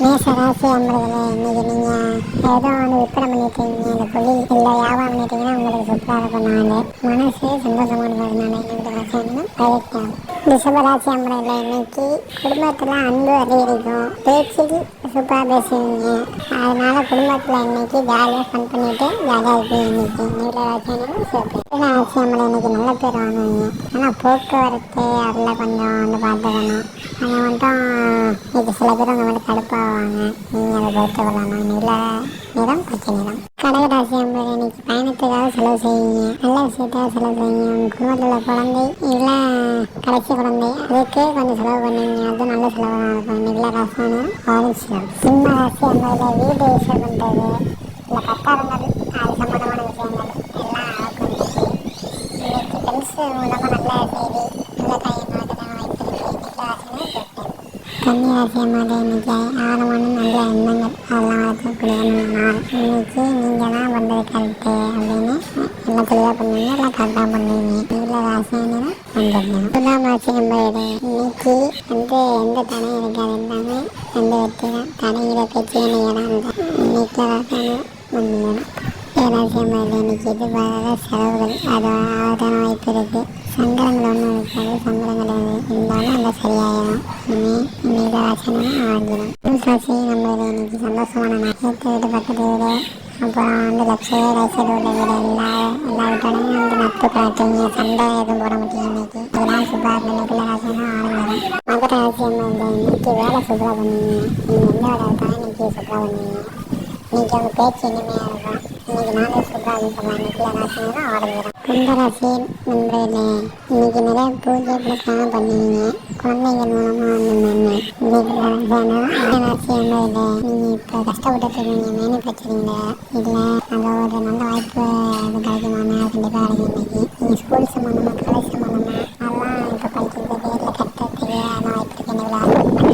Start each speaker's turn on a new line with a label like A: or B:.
A: மேச அன்பர்களே இன்னைக்கு நீங்க ஏதோ வந்து விற்பனை பண்ணிட்டு இருக்கீங்க இந்த தொழில் இல்லை வியாபாரம் பண்ணிட்டீங்கன்னா உங்களுக்கு சூப்பராக இருக்கும் நாள். மனசு நாள். இந்த ராசியான பயிர்க்கலாம் அன்பர்களே? இன்னைக்கு குடும்பத்தில் அன்பு அதிகரிக்கும். பேச்சில் சூப்பராக பேசுவீங்க. அதனால குடும்பத்தில் இன்னைக்கு ஜாலியாக ஃபன் பண்ணிவிட்டு ஜாலியாக இருக்குது இன்னைக்கு நீல ராசியான சேர்த்து ராசி அம்மலை இன்னைக்கு நல்ல பேர் வாங்குவீங்க ஆனால் போக்குவரத்து அதில் கொஞ்சம் வந்து பார்த்துக்கணும் அதை மட்டும் இன்னைக்கு சில பேர் அந்த மாதிரி கடுப்பாவாங்க நீங்கள் அதை பொறுத்து கொள்ளணும் நில நிறம் பச்சை நிறம். கடகராசி என்பது இன்னைக்கு பயணத்துக்காக செலவு செய்வீங்க. நல்ல விஷயத்தாக செலவு செய்வீங்க. உங்கள் குடும்பத்தில் உள்ள குழந்தை இல்லை கடைசி குழந்தை அதுக்கு கொஞ்சம் செலவு பண்ணுவீங்க. அது நல்ல செலவாக இருக்கும். இன்னைக்கு ராசியான ஆரஞ்சு சிம்ம ராசி என்பதில் வீடு விஷயம் பண்ணுறது இல்லை பத்தாரங்கள் அது சம்மந்தமான விஷயங்கள் எல்லாம் நடக்கும். மூலம் பெருசு மூலமாக நல்ல செய்தி நல்ல காரியம் நடக்கிறதான வாய்ப்பு இருக்குது இன்னைக்கு ராசினா சிறப்பு கன்னிராசி மாதிரி இன்னைக்கு ஆழமான நல்ல எண்ணங்கள். அதெல்லாம் வளர்க்கக்கூடிய நாள் இன்னைக்கு நீங்கள் தான் பண்ணுறது கரெக்டு அப்படின்னு எல்லாம் தெளிவாக பண்ணுவீங்க எல்லாம் கரெக்டாக பண்ணுவீங்க இதில் ராசியான வந்துடணும் துலாம் ராசி என்பது இன்னைக்கு வந்து எந்த தடையும் இருக்காது எல்லாமே எந்த வெற்றி தான் தடையில பேச்சு நீங்கள் இன்னைக்கு ராசியான வந்துடணும் பேராசியம் இன்னைக்கு எதிர்பாராத செலவுகள். அது ஆகான வாய்ப்பு இருக்குது சங்கடங்கள் ஒன்றும் இருக்காது. சங்கடங்கள் இருந்தாலும் அந்த சரியாயிடும் இனி இன்னைக்கு ராசனம் ஆகிடும் சாட்சி நம்ம இன்னைக்கு சந்தோஷமான நாள். வீடு பக்கத்து வீடு அப்புறம் வந்து லட்சம் ரைட் உள்ள வீடு எல்லா எல்லா வீட்டோடையும் வந்து நட்பு சண்டை எதுவும் போட இன்னைக்கு. இதெல்லாம் சூப்பராக இன்னைக்குள்ள ராசியம் இன்னைக்கு வேலை சூப்பராக பண்ணுவீங்க நீங்கள் எந்த வேலை இன்னைக்கு சூப்பராக பண்ணுவீங்க இன்னைக்கு அவங்க பேச்சு இனிமையாக இருக்கும். இன்னைக்கு நாளே சூப்பராக சொல்லலாம் இன்னைக்குள்ள ராசினா கும்பராசி நண்பர்களே இன்னைக்கு நிறைய பூஜை பண்ணுவீங்க. மூலமாக வந்து ராசி நீங்கள் இப்போ கஷ்டப்பட்டு இருக்கீங்க மேனி இல்லை அது ஒரு நல்ல வாய்ப்பு அது கிடைக்குமானா கண்டிப்பாக கிடைக்கும் இன்னைக்கு. நீங்கள் ஸ்கூல் சம்மந்தமாக காலேஜ் சம்மந்தமாக அதெல்லாம் இப்போ படிக்கிறது பேரில் வாய்ப்பு இருக்கு